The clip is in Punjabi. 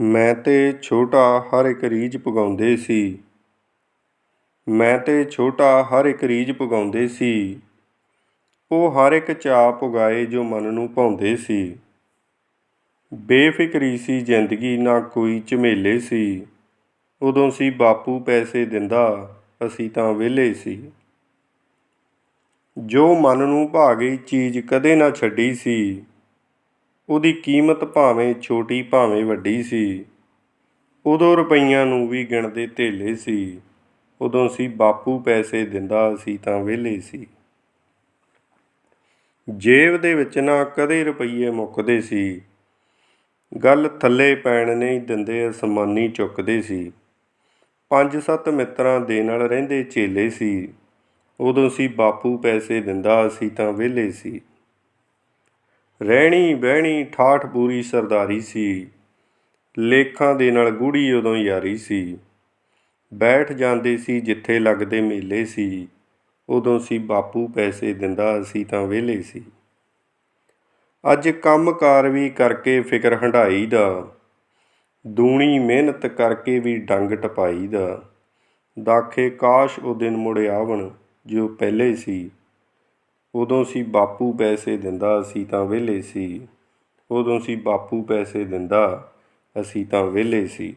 ਮੈਂ ਤੇ ਛੋਟਾ ਹਰ ਇੱਕ ਰੀਝ ਪੁਗਾਉਂਦੇ ਸੀ। ਮੈਂ ਤੇ ਛੋਟਾ ਹਰ ਇੱਕ ਰੀਝ ਪੁਗਾਉਂਦੇ ਸੀ। ਉਹ ਹਰ ਇੱਕ ਚਾਅ ਪੁਗਾਏ ਜੋ ਮਨ ਨੂੰ ਭਾਉਂਦੇ ਸੀ। ਬੇਫਿਕਰੀ ਸੀ ਜ਼ਿੰਦਗੀ, ਨਾ ਕੋਈ ਝਮੇਲੇ ਸੀ। ਉਦੋਂ ਸੀ ਬਾਪੂ ਪੈਸੇ ਦਿੰਦਾ, ਅਸੀਂ ਤਾਂ ਵਿਹਲੇ ਸੀ। ਜੋ ਮਨ ਨੂੰ ਭਾ ਗਈ ਚੀਜ਼ ਕਦੇ ਨਾ ਛੱਡੀ ਸੀ। ਉਹਦੀ ਕੀਮਤ ਭਾਵੇਂ ਛੋਟੀ ਭਾਵੇਂ ਵੱਡੀ ਸੀ। ਉਦੋਂ ਰੁਪਈਆਂ ਨੂੰ ਵੀ ਗਿਣਦੇ ਧੇਲੇ ਸੀ। ਉਦੋਂ ਸੀ ਬਾਪੂ ਪੈਸੇ ਦਿੰਦਾ ਸੀ ਤਾਂ ਵਿਹਲੇ ਸੀ। ਜੇਬ ਦੇ ਵਿੱਚ ਨਾ ਕਦੇ ਰੁਪਈਏ ਮੁੱਕਦੇ ਸੀ। ਗੱਲ ਥੱਲੇ ਪੈਣ ਨਹੀਂ ਦਿੰਦੇ, ਅਸਮਾਨੀ ਚੁੱਕਦੇ ਸੀ। ਪੰਜ ਸੱਤ ਮਿੱਤਰਾਂ ਦੇ ਨਾਲ ਰਹਿੰਦੇ ਚੇਲੇ ਸੀ। ਉਦੋਂ ਸੀ ਬਾਪੂ ਪੈਸੇ ਦਿੰਦਾ ਸੀ ਤਾਂ ਵਿਹਲੇ ਸੀ। ਰਹਿਣੀ ਬਹਿਣੀ ਠਾਠ ਪੂਰੀ ਸਰਦਾਰੀ ਸੀ। ਲੇਖਾਂ ਦੇ ਨਾਲ ਗੂੜੀ ਉਦੋਂ ਯਾਰੀ ਸੀ। ਬੈਠ ਜਾਂਦੇ ਸੀ ਜਿੱਥੇ ਲੱਗਦੇ ਮੇਲੇ ਸੀ। ਉਦੋਂ ਸੀ ਬਾਪੂ ਪੈਸੇ ਦਿੰਦਾ, ਅਸੀਂ ਤਾਂ ਵਿਹਲੇ ਸੀ। ਅੱਜ ਕੰਮਕਾਰ ਵੀ ਕਰਕੇ ਫਿਕਰ ਹੰਢਾਈ ਦਾ। ਦੂਣੀ ਮਿਹਨਤ ਕਰਕੇ ਵੀ ਡੰਗ ਟਪਾਈ ਦਾ। ਦਾਖੇ ਕਾਸ਼ ਉਹ ਦਿਨ ਮੁੜ ਆਵਣ, ਜੋ ਪਹਿਲੇ ਸੀ। ਉਦੋਂ ਸੀ ਬਾਪੂ ਪੈਸੇ ਦਿੰਦਾ, ਅਸੀਂ ਤਾਂ ਵਿਹਲੇ ਸੀ। ਉਦੋਂ ਸੀ ਬਾਪੂ ਪੈਸੇ ਦਿੰਦਾ, ਅਸੀਂ ਤਾਂ ਵਿਹਲੇ ਸੀ।